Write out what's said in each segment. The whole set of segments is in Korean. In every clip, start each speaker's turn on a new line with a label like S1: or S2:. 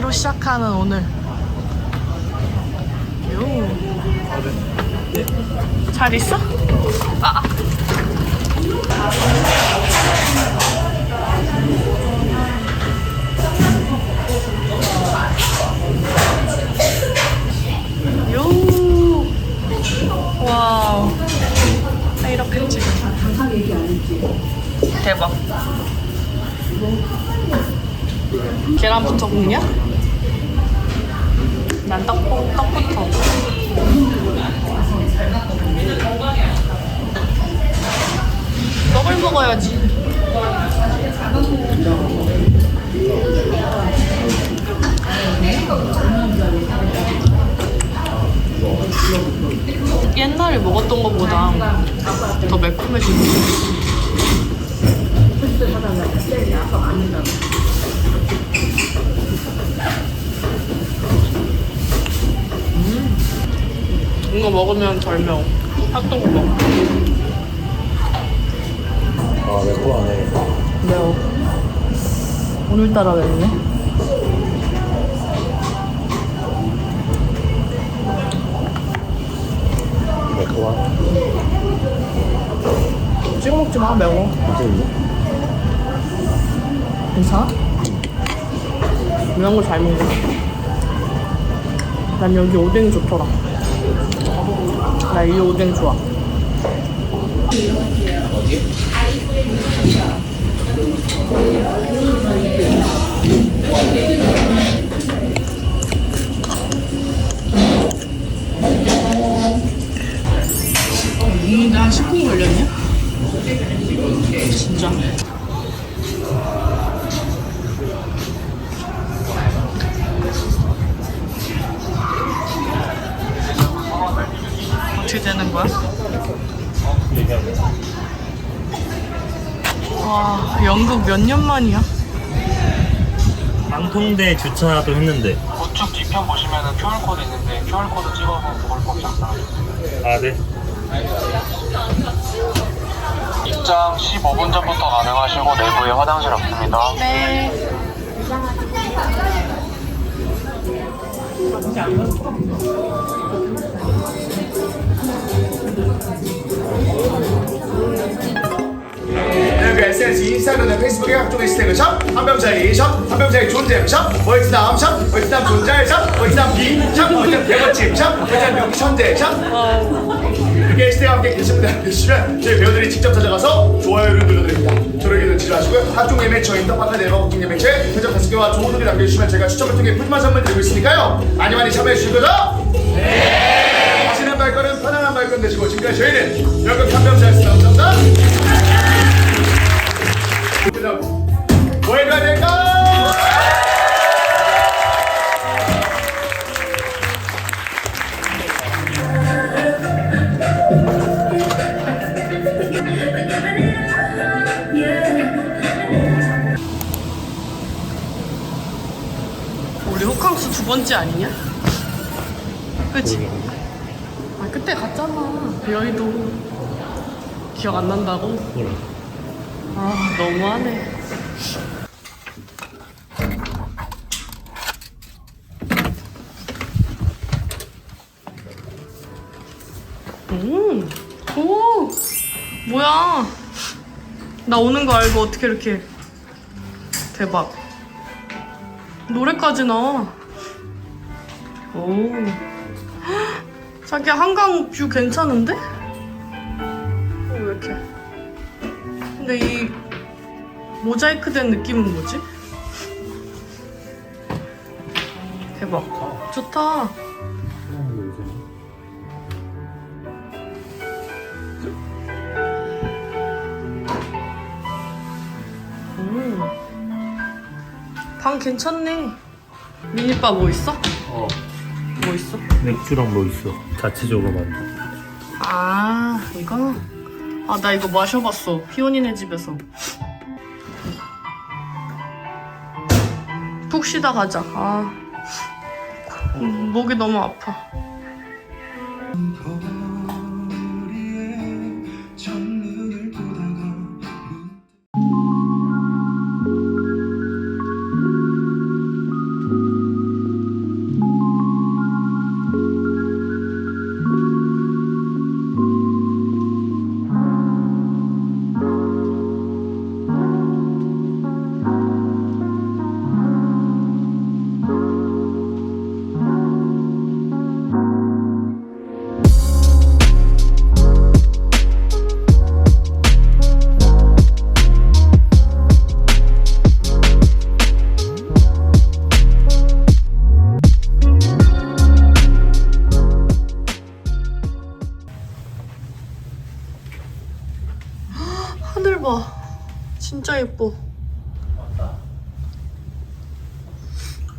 S1: 행사는 오늘. 요. 잘 있어? 아. 요. 와우. 아, 이렇게 찍어. 대박. 계란부터 볶냐? 난 떡, 떡부터. 떡을 먹어야지. 옛날에 먹었던 것보다 더 매콤해지고 이거 먹으면 덜 매워 핫도그 먹어.
S2: 아 매콤하네.
S1: 매워 오늘따라 맵네.
S2: 매콤한
S1: 찍어 먹지 마 매워.
S2: 괜찮은데?
S1: 괜찮아? 매운 거잘 먹어. 난 여기 오뎅이 좋더라 나 이 오뎅 좋아 한 10분 걸렸냐? 진짜 어떻게 되는 거야? 와 연극 몇 년 만이야?
S2: 빵통대 주차도 했는데
S3: 우측 뒤편 보시면은 QR코드 있는데 QR코드 찍어서 그걸 거기 작성하세요.
S2: 아 네
S3: 입장 15분 전부터 가능하시고 내부에 화장실 없습니다.
S1: 네. 안녕하세요.
S4: 네, 그 SNS, 인스타그램, 페이스북에 각종 해시태그 샵, 한병자의 샵, 한병자의 존잼 샵, 월트남 샵, 월트남 존잘 샵, 월트남 비 샵, 월트남 대멋짐 샵, 월트남 명기 천재 샵? 이렇게 해시태그와 함께 게시물 주시면 저희 배우들이 직접 찾아가서 좋아요를 눌러드립니다. 저에게 놓치지 마시고요. 각종 예매처인 떡밥과 네이버 국king 예매처에 현장 다섯 개와 좋은 분들이 남겨주시면 제가 추첨을 통해 푸짐한 선물 드리고 있으니까요. 많이 많이 참여해주실 거죠? 네! 하시는 발걸음 편안한 발걸음 되시고 지금까지 저희는 연극 한병자였습니다. 감사합니다 뭐 해줘야 될까?
S1: 우리 호캉스 두 번째 아니냐? 그치? 아 그때 갔잖아 여의도 기억 안 난다고? 아 너무하네 음, 오, 뭐야? 나 오는 거 알고 어떻게 이렇게 대박. 노래까지 나와. 오, 헉, 자기야 한강 뷰 괜찮은데? 어, 왜 이렇게? 근데 이 모자이크 된 느낌은 뭐지? 대박. 좋다. 음. 방 괜찮네. 미니바 뭐 있어?
S2: 어
S1: 뭐 있어?
S2: 맥주랑 뭐 있어 자체적으로 만든
S1: 아, 이거? 아, 나 이거 마셔봤어. 피오니네 집에서. 쉬다 가자. 아. 음, 목이 너무 아파. 진짜 예뻐.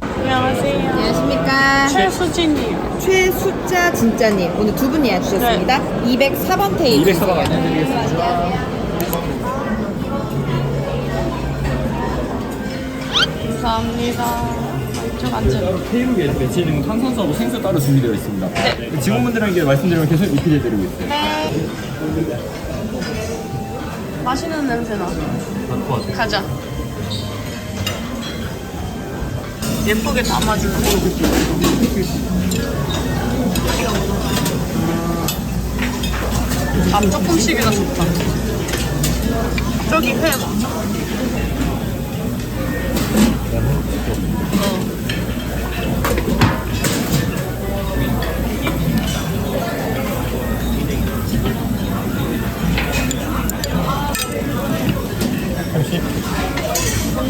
S1: 안녕하세요.
S5: 안녕하십니까.
S1: 최수진이요.
S5: 최숫자 진짜님. 오늘 두 분 예약 주셨습니다. 204번 테이블. 204번.
S1: 감사합니다. 저 앉아요.
S6: 테이블에 배치해진 탄산수하고 생수 따로 준비되어 있습니다. 네. 직원분들에게 말씀드리면 계속 리필해드리고 있어요.
S1: 네. 맛있는 냄새 나. 가자. 예쁘게 담아주는 밥 조금씩이나 좋다. 저기 회. 봐.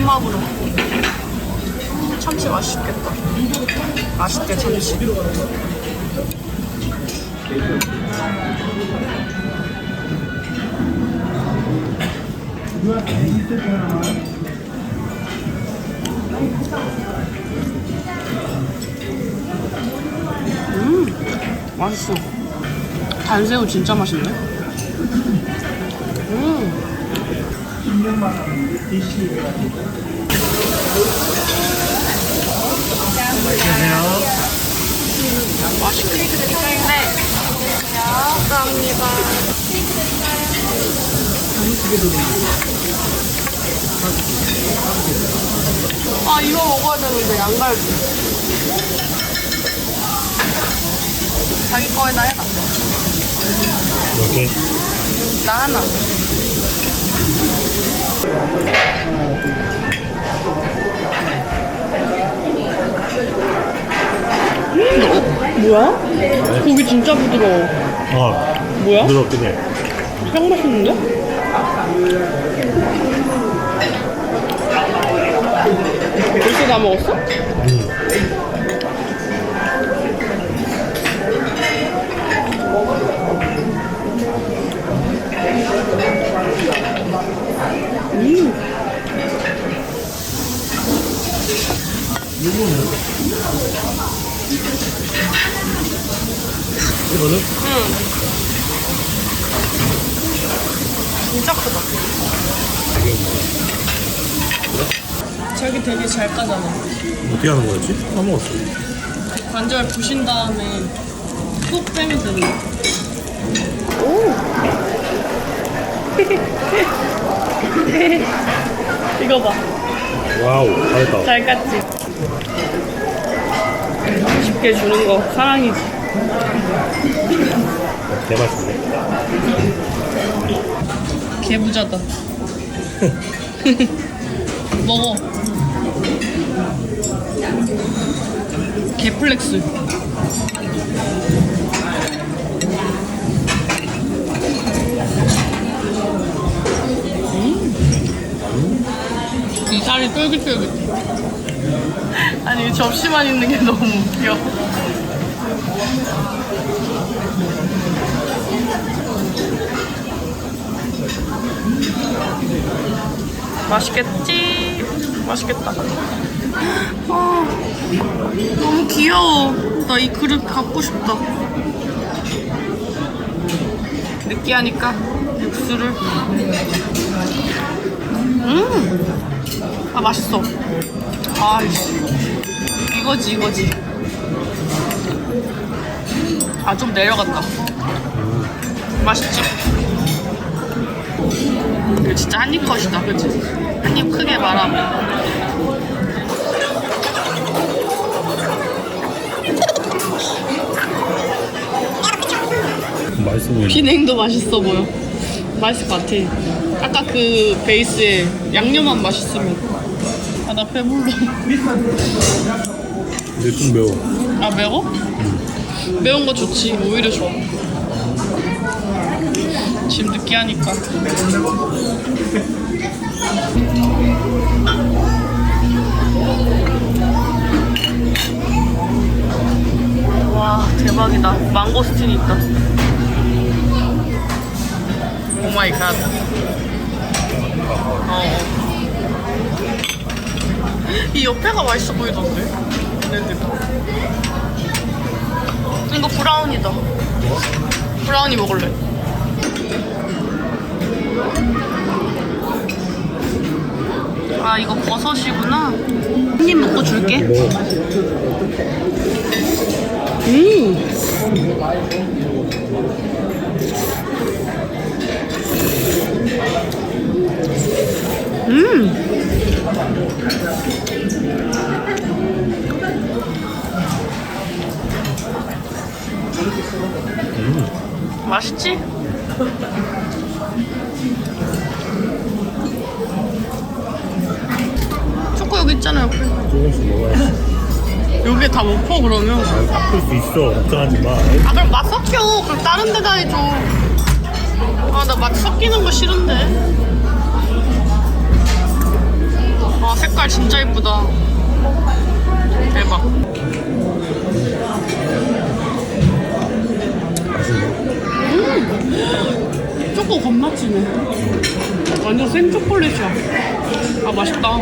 S1: 혼막으로. 참치 맛있겠다. 맛있게 참치. 음, 맛있어. 단새우 진짜 맛있네. 음. 맛있게 네. 감사합니다. 아 이거 먹어야 되는데 양갈비. 자기 거에다 해라.
S2: 이렇게
S1: 나 하나. 뭐야? 고기 진짜 부드러워.
S2: 아
S1: 뭐야?
S2: 부드럽긴 해.
S1: 형 맛있는데? 벌써 다 먹었어?
S2: 이거는
S1: 진짜 크다. 저기 되게 잘 까잖아.
S2: 어떻게 하는 거였지? 까먹었어.
S1: 관절 부신 다음에 푹 빼면 되는 거. 오! 이거 봐.
S2: 와우 잘했다.
S1: 잘 깠지? 쉽게 주는 거 사랑이지.
S2: 개맛있네.
S1: 개부자다. 먹어. 개플렉스. 이 살이 쫄깃쫄깃. 아니 접시만 있는 게 너무 웃겨. 맛있겠지? 맛있겠다. 아, 너무 귀여워. 나 이 그릇 갖고 싶다. 느끼하니까 육수를. 음! 아, 맛있어. 아이씨. 이거지, 이거지. 아, 좀 내려갔다. 맛있지? 이거 진짜 한입 컷이다, 그치? 한입 크게 말아.
S2: 맛있어 보이네.
S1: 비냉도 맛있어 보여. 맛있을 것 같아. 아까 그 베이스에 양념만 맛있으면. 아, 나 배불러.
S2: 근데 좀 매워.
S1: 아, 매워? 매운 거 좋지. 오히려 좋아. 지금 느끼하니까. 와, 대박이다. 망고스틴이 있다. 갓.
S2: 것 같고.
S1: 어. 이 옆에가 맛있어 보이던데? 얘네들. 이거 브라운이다. 브라운이 먹을래. 아 이거 버섯이구나. 한 입 먹고 줄게. 음. 맛있지? 초코 여기 있잖아 옆에.
S2: 조금씩 먹어야지.
S1: 여기에 다못 퍼 그러면.
S2: 난 바꿀 수 있어. 걱정하지 마.
S1: 아 그럼 맛 섞여. 그럼 다른 데다 해줘. 아 나 맛 섞이는 거 싫은데. 아 색깔 진짜 예쁘다. 대박. 음! 초코 겁맛지네. 완전 생 초콜릿이야. 아 맛있다.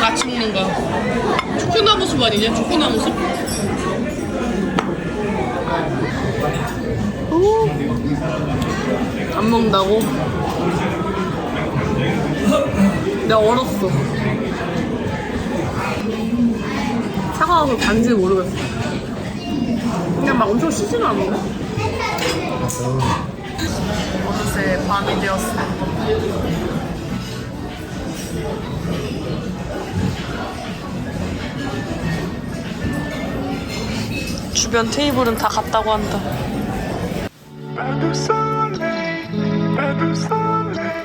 S1: 같이 먹는 거야. 초코나무 숲 아니냐? 초코나무 숲? 오. 안 먹는다고? 내가 얼었어. 차가워서 간지 모르겠어. 그냥 막 엄청 시지는 않는데? 어느새 밤이 되었어. 주변 테이블은 다 갔다고 한다.
S7: Soleil, pas de soleil,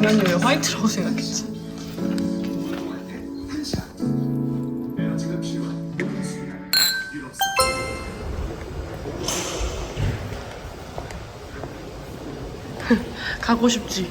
S1: 당연히 왜 화이트라고 생각했지? 가고 싶지.